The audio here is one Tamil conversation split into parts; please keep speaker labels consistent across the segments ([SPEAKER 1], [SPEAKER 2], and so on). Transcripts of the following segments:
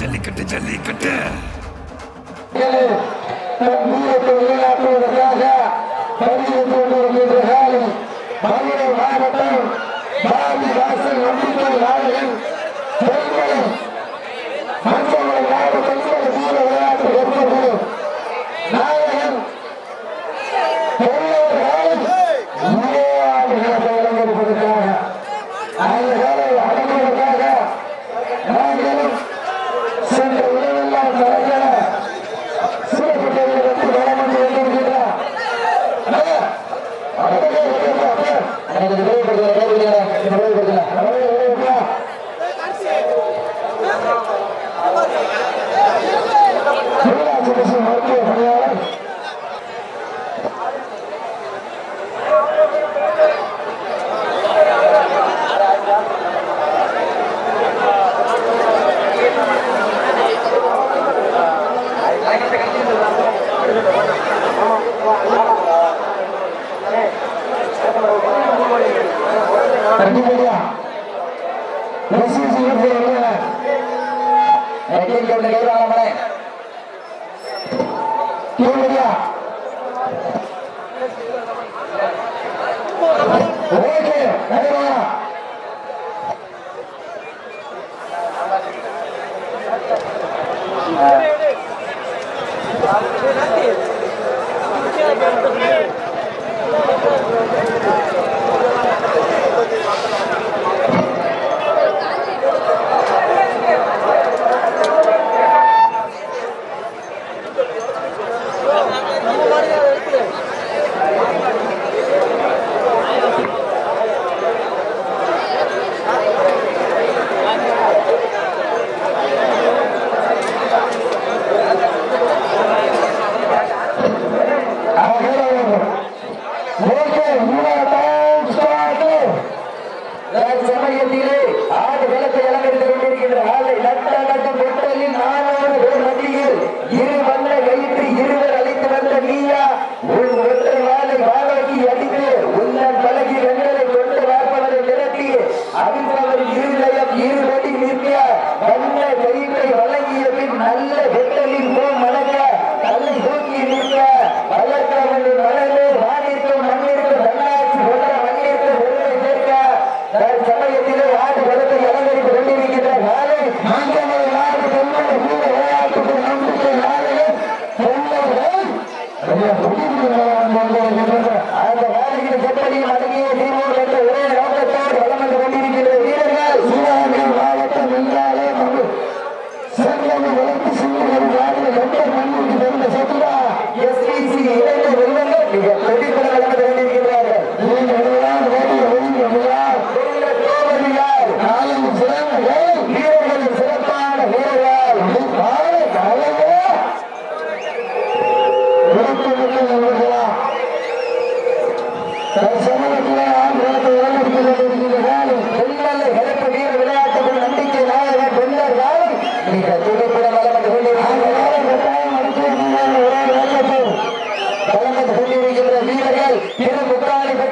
[SPEAKER 1] ஜல்லிக்கட்டு ஜல்லிக்கட்டு. மாவட்டம் பாபி வாசல் நம்பிக்கை நாயகன்
[SPEAKER 2] எனக்கு விரைவுபடுத்துவதற்கு தெரிவிக்க வேண்டிய கைதாளமனே ஏழை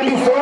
[SPEAKER 2] please.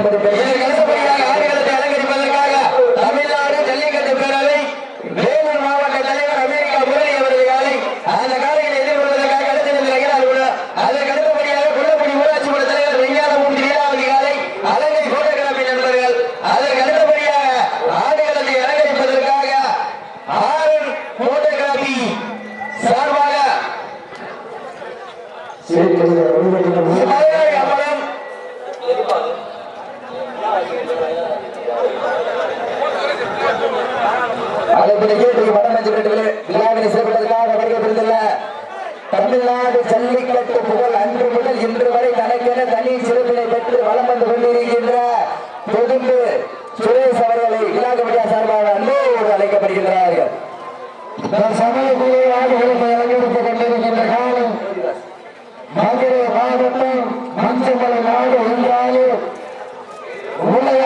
[SPEAKER 2] என்பது அலங்கரிப்பதற்காக தமிழ்நாடு ஜல்லிக்கட்டு பேரவை வேலூர் மாவட்ட தலைவர் அமெரிக்கா முரளி காலை அந்த காலையில் எதிர்கொள்வதற்காக அடுத்திருந்த அலுவலர் அதற்கு அடுத்தபடியாக கொல்லப்படி ஊராட்சி மன்ற தலைவர் வெங்காரம் வீராவதி காலை அலங்கை போட்டோகிராபி நண்பர்கள். அதற்கு அடுத்தபடியாக ஆடுகளத்தை அலங்கரிப்பதற்காக ஆரன் போட்டோகிராபி சார்பாக ஜல்லிக்கட்டு புகழ் அன்று முதல் இன்று வரை தனக்கென தனி சிறப்பினை பெற்று வளம் வந்து கொண்டிருக்கின்ற தொகுந்து சுரேஷ் அவர்களை இலா கமிட்டியா சார்பாக அன்போடு அழைக்கப்படுகின்றார்கள்.
[SPEAKER 1] சமயத்திலே காலம் மதுரை மாவட்டம் மஞ்சமலை நாடு என்றாலே உலக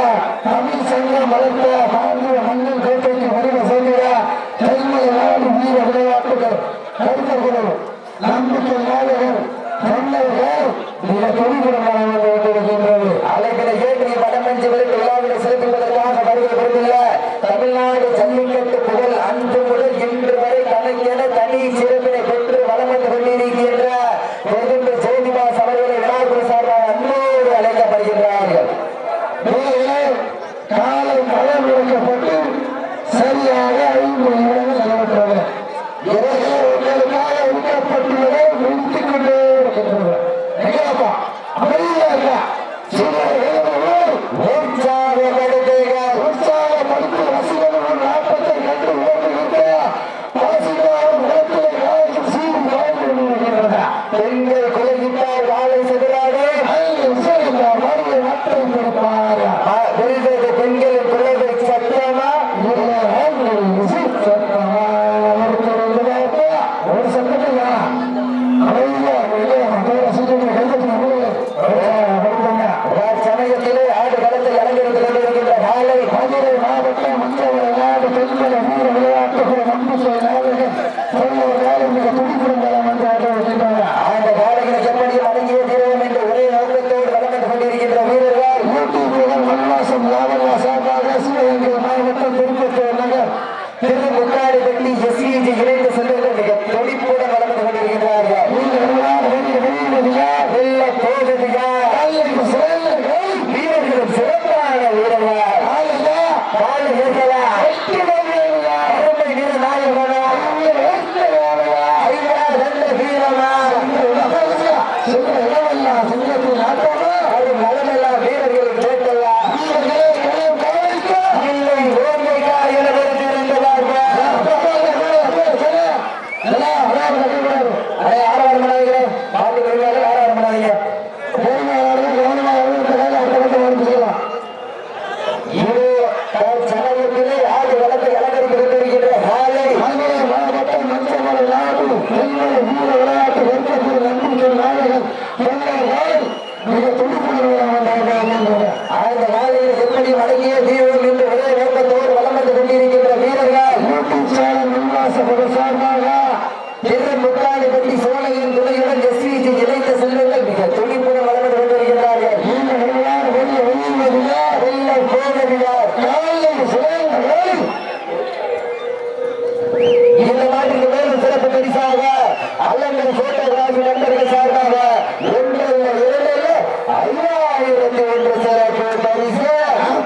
[SPEAKER 1] தமிழ் சங்கம் வளர்ந்த கொடி கூட வந்திருக்கின்றது
[SPEAKER 2] அதற்கு கேட்டு படம் என்று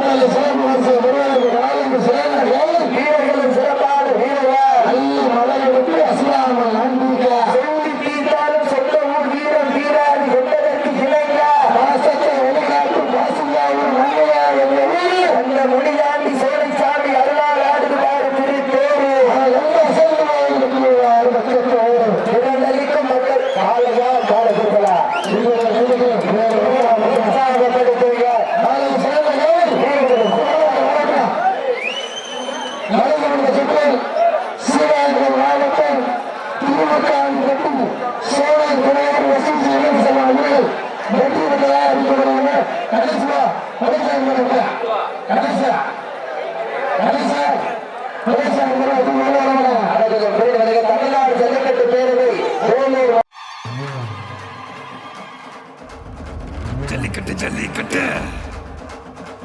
[SPEAKER 1] நாலு சிறப்பு வரிசை பெறுவதற்கு